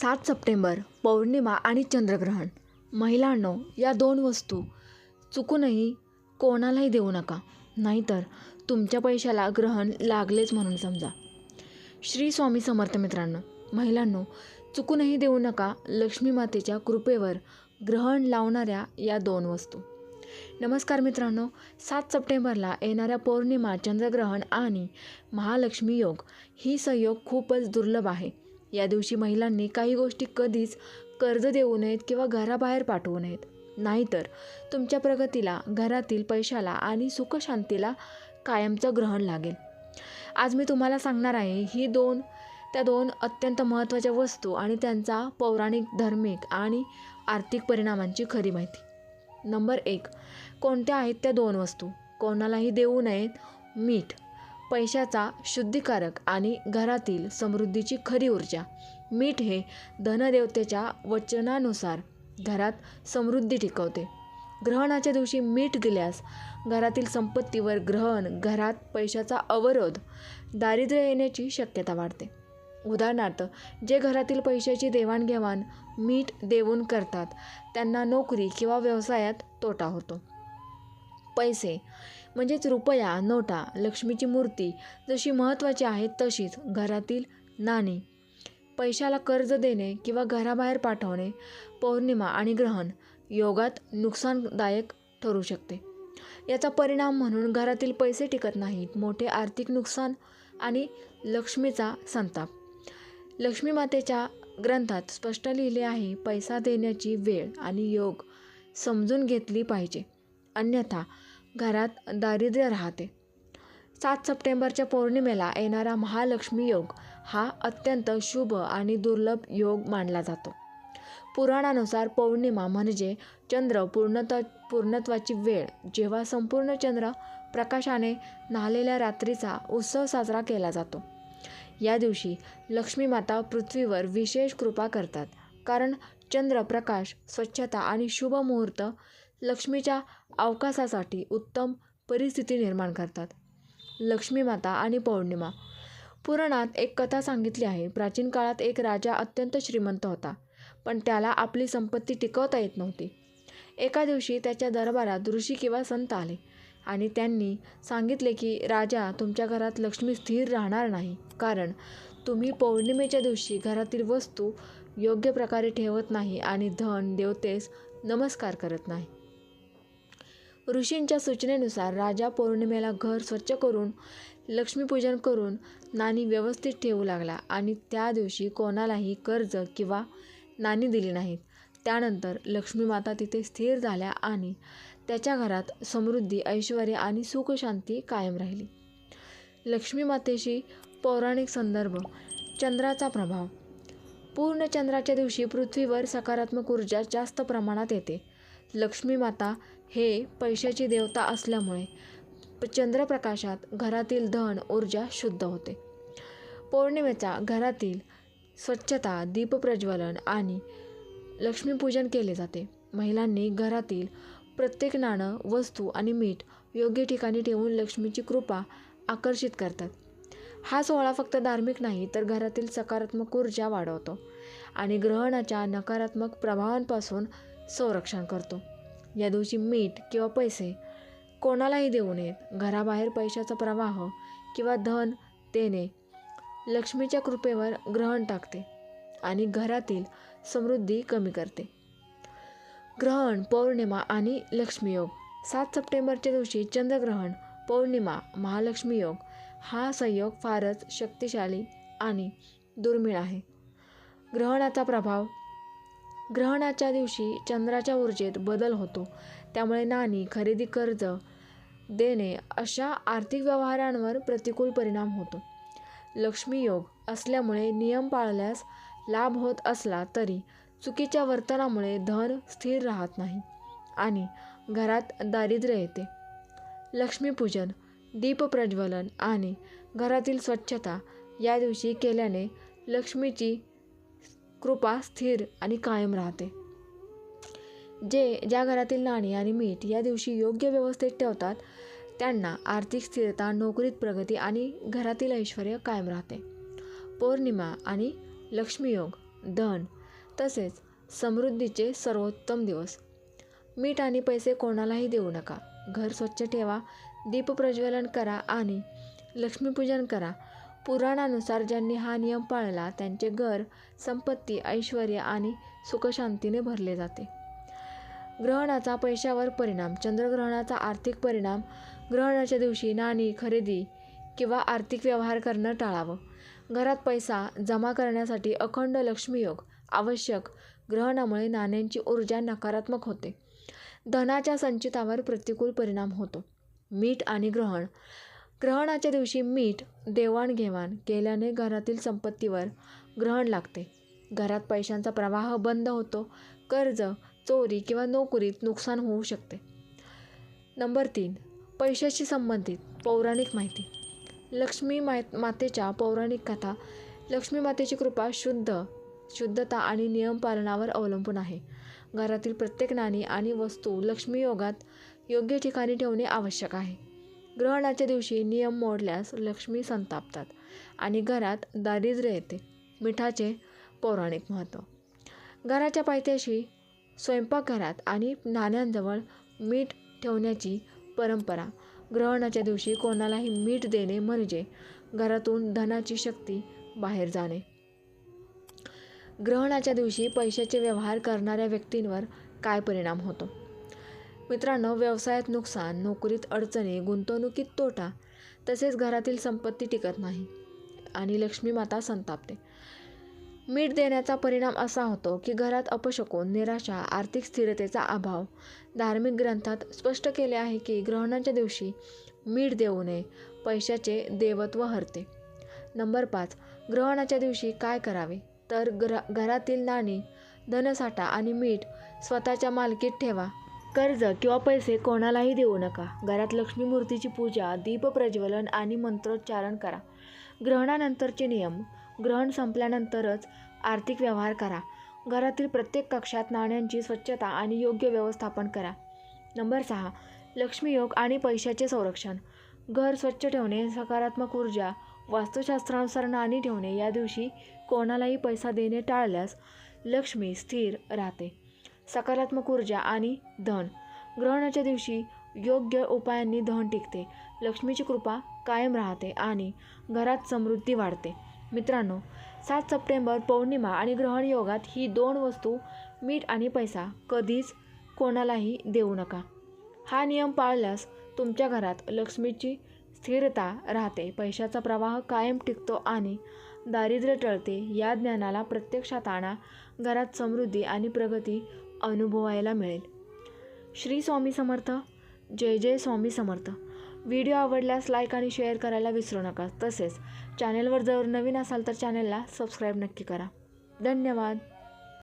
सात सप्टेंबर पौर्णिमा आणि चंद्रग्रहण. महिलांनो या दोन वस्तू चुकूनही कोणालाही देऊ नका. नाहीतर तुमच्या पैशाला ग्रहण लागलेच म्हणून समजा. श्री स्वामी समर्थ मित्रांनो महिलांनो चुकूनही देऊ नका लक्ष्मी मातेच्या कृपेवर ग्रहण लावणाऱ्या या दोन वस्तू. नमस्कार मित्रांनो सात सप्टेंबरला येणाऱ्या पौर्णिमा चंद्रग्रहण आणि महालक्ष्मी योग ही संयोग खूपच दुर्लभ आहे. या दिवशी महिलांनी काही गोष्टी कधीच कर्ज देऊ नयेत किंवा घराबाहेर पाठवू नयेत. नाहीतर तुमच्या प्रगतीला घरातील पैशाला आणि सुखशांतीला कायमचं ग्रहण लागेल. आज मी तुम्हाला सांगणार आहे ही दोन त्या दोन अत्यंत महत्त्वाच्या वस्तू आणि त्यांचा पौराणिक धार्मिक आणि आर्थिक परिणामांची खरी माहिती. नंबर एक कोणत्या आहेत त्या दोन वस्तू? कोणालाही देऊ नयेत मीठ. पैशाचा शुद्धिकारक आणि घरातील समृद्धीची खरी ऊर्जा. मीठ हे धनदेवतेच्या वचनानुसार घरात समृद्धी टिकवते. ग्रहणाच्या दिवशी मीठ दिल्यास घरातील संपत्तीवर ग्रहण घरात पैशाचा अवरोध दारिद्र्य येण्याची शक्यता वाढते. उदाहरणार्थ जे घरातील पैशाची देवाणघेवाण मीठ देऊन करतात त्यांना नोकरी किंवा व्यवसायात तोटा होतो. पैसे म्हणजेच रुपया नोटा लक्ष्मीची मूर्ती जशी महत्त्वाची आहे तशीच घरातील नाणी. पैशाला कर्ज देणे किंवा घराबाहेर पाठवणे पौर्णिमा आणि ग्रहण योगात नुकसानदायक ठरू शकते. याचा परिणाम म्हणून घरातील पैसे टिकत नाहीत मोठे आर्थिक नुकसान आणि लक्ष्मीचा संताप. लक्ष्मी मातेच्या ग्रंथात स्पष्ट लिहिले आहे पैसा देण्याची वेळ आणि योग समजून घेतली पाहिजे. अन्यथा घरात दारिद्र्य राहते. सात सप्टेंबरच्या पौर्णिमेला येणारा महालक्ष्मी योग हा अत्यंत शुभ आणि दुर्लभ योग मानला जातो. पुराणानुसार पौर्णिमा म्हणजे चंद्र पूर्णत पूर्णत्वाची वेळ जेव्हा संपूर्ण चंद्र प्रकाशाने न्हालेल्या रात्रीचा उत्सव साजरा केला जातो. या दिवशी लक्ष्मीमाता पृथ्वीवर विशेष कृपा करतात कारण चंद्र प्रकाश स्वच्छता आणि शुभ मुहूर्त लक्ष्मीच्या अवकाशासाठी उत्तम परिस्थिती निर्माण करतात. लक्ष्मी माता आणि पौर्णिमा. पुराणात एक कथा सांगितली आहे. प्राचीन काळात एक राजा अत्यंत श्रीमंत होता पण त्याला आपली संपत्ती टिकवता येत नव्हती. एका दिवशी त्याच्या दरबारात ऋषी किंवा संत आले आणि त्यांनी सांगितले की राजा तुमच्या घरात लक्ष्मी स्थिर राहणार नाही. कारण तुम्ही पौर्णिमेच्या दिवशी घरातील वस्तू योग्य प्रकारे ठेवत नाही आणि धन देवतेस नमस्कार करत नाही. ऋषींच्या सूचनेनुसार राजा पौर्णिमेला घर स्वच्छ करून लक्ष्मीपूजन करून नाणी व्यवस्थित ठेवू लागला आणि त्या दिवशी कोणालाही कर्ज किंवा नाणी दिली नाहीत. त्यानंतर लक्ष्मीमाता तिथे स्थिर झाल्या आणि त्याच्या घरात समृद्धी ऐश्वर आणि सुखशांती कायम राहिली. लक्ष्मी मातेशी पौराणिक संदर्भ चंद्राचा प्रभाव. पूर्ण चंद्राच्या दिवशी पृथ्वीवर सकारात्मक ऊर्जा जास्त प्रमाणात येते. लक्ष्मीमाता हे पैशाची देवता असल्यामुळे चंद्रप्रकाशात घरातील धन ऊर्जा शुद्ध होते. पौर्णिमेचा घरातील स्वच्छता दीपप्रज्वलन आणि लक्ष्मीपूजन केले जाते. महिलांनी घरातील प्रत्येक नाणं वस्तू आणि मीठ योग्य ठिकाणी ठेवून लक्ष्मीची कृपा आकर्षित करतात. हा सोहळा फक्त धार्मिक नाही तर घरातील सकारात्मक ऊर्जा वाढवतो आणि ग्रहणाच्या नकारात्मक प्रभावांपासून संरक्षण करतो. या दिवशी मीठ किंवा पैसे कोणालाही देऊ नयेत घराबाहेर पैशाचा प्रवाह किंवा धन देणे लक्ष्मीच्या कृपेवर ग्रहण टाकते आणि घरातील समृद्धी कमी करते. ग्रहण पौर्णिमा आणि लक्ष्मीयोग. सात सप्टेंबरच्या दिवशी चंद्रग्रहण पौर्णिमा महालक्ष्मी योग. हा संयोग फारच शक्तिशाली आणि दुर्मिळ आहे. ग्रहणाचा प्रभाव ग्रहणाच्या दिवशी चंद्राच्या ऊर्जेत बदल होतो. त्यामुळे नाणी खरेदी कर्ज देणे अशा आर्थिक व्यवहारांवर प्रतिकूल परिणाम होतो. लक्ष्मी योग असल्यामुळे नियम पाळल्यास लाभ होत असला तरी चुकीच्या वर्तनामुळे धन स्थिर राहत नाही आणि घरात दारिद्र्य येते. लक्ष्मीपूजन दीपप्रज्वलन आणि घरातील स्वच्छता या दिवशी केल्याने लक्ष्मीची कृपा स्थिर आणि कायम राहते. जे ज्या घरातील नाणी आणि मीठ या दिवशी योग्य व्यवस्थेत ठेवतात त्यांना आर्थिक स्थिरता नोकरीत प्रगती आणि घरातील ऐश्वर कायम राहते. पौर्णिमा आणि लक्ष्मीयोग धन तसेच समृद्धीचे सर्वोत्तम दिवस. मीठ आणि पैसे कोणालाही देऊ नका. घर स्वच्छ ठेवा दीपप्रज्वलन करा आणि लक्ष्मीपूजन करा. पुराणानुसार ज्यांनी हा नियम पाळला त्यांचे घर संपत्ती ऐश्वर आणि सुखशांतीने भरले जाते. ग्रहणाचा पैशावर परिणाम चंद्रग्रहणाचा आर्थिक परिणाम ग्रहणाच्या दिवशी नाणी खरेदी किंवा आर्थिक व्यवहार करणं टाळावं. घरात पैसा जमा करण्यासाठी अखंड लक्ष्मीयोग आवश्यक ग्रहणामुळे नाण्यांची ऊर्जा नकारात्मक होते. धनाच्या संचितावर प्रतिकूल परिणाम होतो. मीठ आणि ग्रहण ग्रहणाच्या दिवशी मीठ देवाणघेवाण केल्याने घरातील संपत्तीवर ग्रहण लागते. घरात पैशांचा प्रवाह बंद होतो. कर्ज चोरी किंवा नोकरीत नुकसान होऊ शकते. नंबर तीन पैशाशी संबंधित पौराणिक माहिती. लक्ष्मी माय मातेच्या पौराणिक कथा लक्ष्मी मातेची कृपा शुद्ध शुद्धता आणि नियम पालनावर अवलंबून आहे. घरातील प्रत्येक नाणी आणि वस्तू लक्ष्मी योगात योग्य ठिकाणी ठेवणे आवश्यक आहे. ग्रहणाच्या दिवशी नियम मोडल्यास लक्ष्मी संतापतात आणि घरात दारिद्र्य येते. मिठाचे पौराणिक महत्त्व. घराच्या पायथ्याशी स्वयंपाकघरात आणि नाण्यांजवळ मीठ ठेवण्याची परंपरा. ग्रहणाच्या दिवशी कोणालाही मीठ देणे म्हणजे घरातून धनाची शक्ती बाहेर जाणे. ग्रहणाच्या दिवशी पैशाचे व्यवहार करणाऱ्या व्यक्तींवर काय परिणाम होतो? मित्रांनो व्यवसायात नुकसान नोकरीत अडचणी गुंतवणुकीत तोटा तसेच घरातील संपत्ती टिकत नाही आणि लक्ष्मी माता संतापते. मीठ देण्याचा परिणाम असा होतो की घरात अपशकून निराशा आर्थिक स्थिरतेचा अभाव धार्मिक ग्रंथात स्पष्ट केले आहे की ग्रहणाच्या दिवशी मीठ देऊ नये पैशाचे देवत्व हरते. नंबर पाच ग्रहणाच्या दिवशी काय करावे? तर ग्र घरातील नाणी धनसाठा आणि मीठ स्वतःच्या मालकीत ठेवा. कर्ज किंवा पैसे कोणालाही देऊ नका. घरात लक्ष्मी मूर्तीची पूजा दीप प्रज्वलन आणि मंत्रोच्चारण करा. ग्रहणानंतरचे नियम. ग्रहण संपल्यानंतरच आर्थिक व्यवहार करा. घरातील प्रत्येक कक्षात नाण्यांची स्वच्छता आणि योग्य व्यवस्थापन करा. नंबर सहा. लक्ष्मीयोग आणि पैशाचे संरक्षण. घर स्वच्छ ठेवणे सकारात्मक ऊर्जा वास्तुशास्त्रानुसार नाणी ठेवणे या दिवशी कोणालाही पैसा देणे टाळल्यास लक्ष्मी स्थिर राहते. सकारात्मक ऊर्जा आणि धन. ग्रहणाच्या दिवशी योग्य उपायांनी धन टिकते. लक्ष्मीची कृपा कायम राहते आणि घरात समृद्धी वाढते. मित्रांनो सात सप्टेंबर पौर्णिमा आणि ग्रहण योगात ही दोन वस्तू मीठ आणि पैसा कधीच कोणालाही देऊ नका. हा नियम पाळल्यास तुमच्या घरात लक्ष्मीची स्थिरता राहते पैशाचा प्रवाह कायम टिकतो आणि दारिद्र्य टळते. या ज्ञानाला प्रत्यक्षात आणा. घरात समृद्धी आणि प्रगती अनुभवायला मिळेल. श्री स्वामी समर्थ. जय जय स्वामी समर्थ. व्हिडिओ आवडल्यास लाईक आणि शेअर करायला विसरू नका. तसेच चॅनेलवर जर नवीन असाल तर चॅनेलला सबस्क्राईब नक्की करा. धन्यवाद.